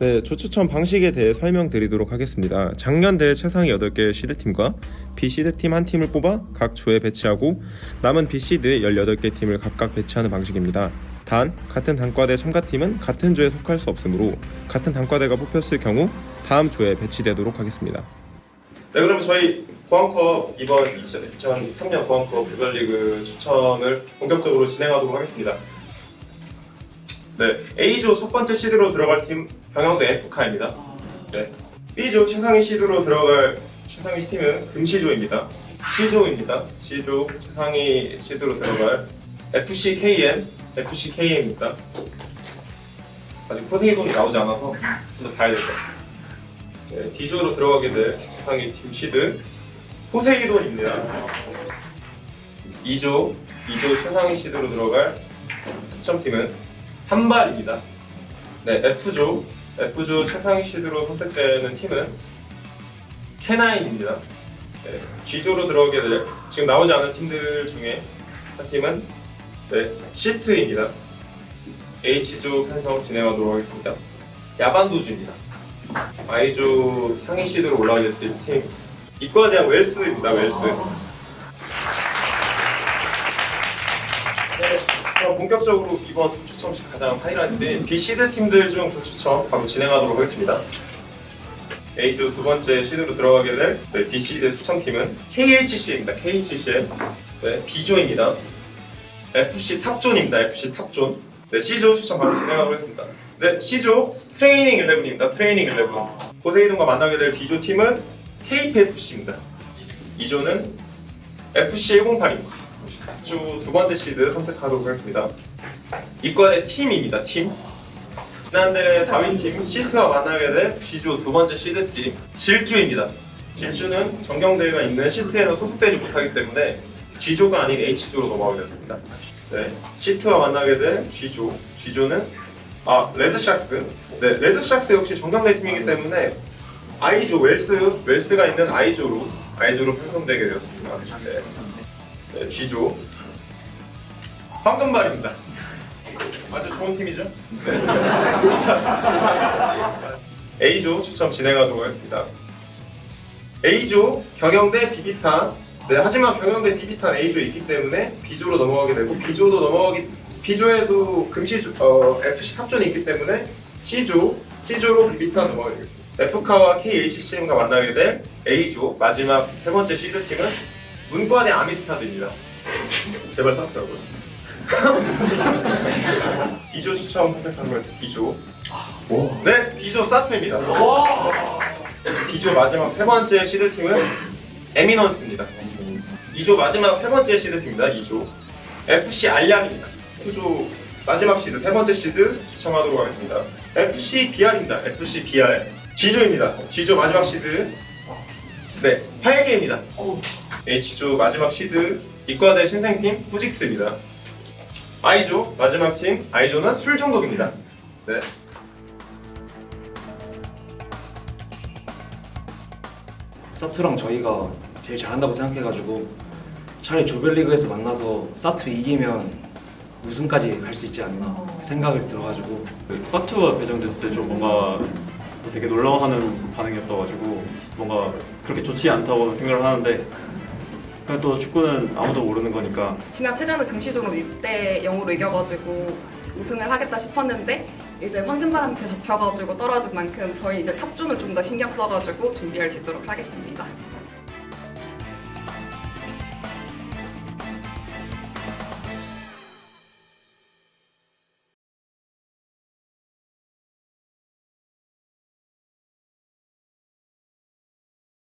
네, 조추첨 방식에 대해 설명드리도록 하겠습니다. 작년 대회 최상위 8개 시드팀과 B시드팀 한 팀을 뽑아 각 조에 배치하고 남은 B시드 18개 팀을 각각 배치하는 방식입니다. 단, 같은 단과대 참가팀은 같은 조에 속할 수 없으므로 같은 단과대가 뽑혔을 경우 다음 조에 배치되도록 하겠습니다. 네, 그럼 저희 보안컵 이번 2003년 보안컵 조별리그 추첨을 본격적으로 진행하도록 하겠습니다. 네, A조 첫 번째 시드로 들어갈 팀 병영대 F카입니다. 네, B조 최상위 시드로 들어갈 최상위 팀은 금시조입니다. C조입니다. C조 최상위 시드로 들어갈 FCKM, FCKM입니다. 아직 포세이돈이 나오지 않아서 좀 더 봐야 될것 같아요. 네, D조로 들어가게 될 최상위 팀 시드 포세이돈입니다. 2조, 2조 최상위 시드로 들어갈 추첨팀은 한발입니다. 네, F조, F조 최상위 시드로 선택되는 팀은 캐나인입니다. 네, G조로 들어오게 될 지금 나오지 않은 팀들 중에 한 팀은 네, 시트입니다. H조 편성 진행하도록 하겠습니다. 야반도주입니다. I조 상위 시드로 올라가게 될 팀 이과대학 웰스입니다. 웰스. 본격적으로 이번 조 추첨 시 가장 하이라이트인 B시드 팀들 중 조 추첨 바로 진행하도록 하겠습니다. A조 두 번째 시드로 들어가게 될 네, B시드 추첨팀은 KHC입니다. KHC. 네, B조입니다. FC 탑존입니다. FC 탑존. 네, C조 추첨 바로 진행하도록 하겠습니다. 네, C조 트레이닝 11입니다. 트레이닝 11. 포세이돈과 만나게 될 B조 팀은 KPFC입니다. 2조는 FC 108입니다. 주 두 번째 시드 선택하도록 하겠습니다. 이과의 팀입니다. 팀. 지난대 4위 팀 시스와 만나게 될 B조 두 번째 시드 팀 질주입니다. 질주는 전경대회가 있는 시트에는 소속되지 못하기 때문에 G조가 아닌 H조로 넘어가게 됐습니다. 네, 시트와 만나게 될 G조. G조는 아 레드샥스. 네, 레드샥스 역시 전경대 팀이기 때문에 I조 웰스 웰스가 있는 I조로 I조로 편성되게 되었습니다. 네. 네, G조 황금발입니다. 아주 좋은 팀이죠? 네. A조 추첨 진행하도록 하겠습니다. A조 경영대 비비탄 네, 하지만 경영대 비비탄 A조에 있기 때문에 B조로 넘어가게 되고 B조도 넘어가기 B조에도 금시조 어, FC 탑존이 있기 때문에 C조 C조로 비비탄 넘어가게 되겠습니다. FK와 KHCM과 만나게 될 A조 마지막 세 번째 시드 팀은 문과대 아미스타드입니다. 제발 쌌더라고요. B조 추첨 선택하는 건 B조. 네, B조 사트입니다. B조 마지막 세 번째 시드 팀은 에미넌스입니다. 2조 마지막 세 번째 시드 팀입니다. 2조 FC 알량입니다. 9조 마지막 시드 세 번째 시드 추첨하도록 하겠습니다. FC BR입니다. FC BR G조입니다. G조 마지막 시드 네 활개입니다. H조 마지막 시드 이과대 신생팀 후직스입니다. I조 마지막 팀 I조는 술 중독입니다. 네. 사트랑 저희가 제일 잘한다고 생각해가지고 차라리 조별리그에서 만나서 사트 이기면 우승까지 갈 수 있지 않나 생각을 들어가지고 사투가 배정됐을 때 좀 뭔가 되게 놀라워하는 반응이었어가지고 뭔가 그렇게 좋지 않다고 생각을 하는데 근데 또 축구는 아무도 모르는 거니까 지난 체전은 금시조로 6대 0으로 이겨가지고 우승을 하겠다 싶었는데 이제 황금발한테 접혀가지고 떨어진 만큼 저희 이제 탑존을 좀 더 신경 써가지고 준비할 수 있도록 하겠습니다.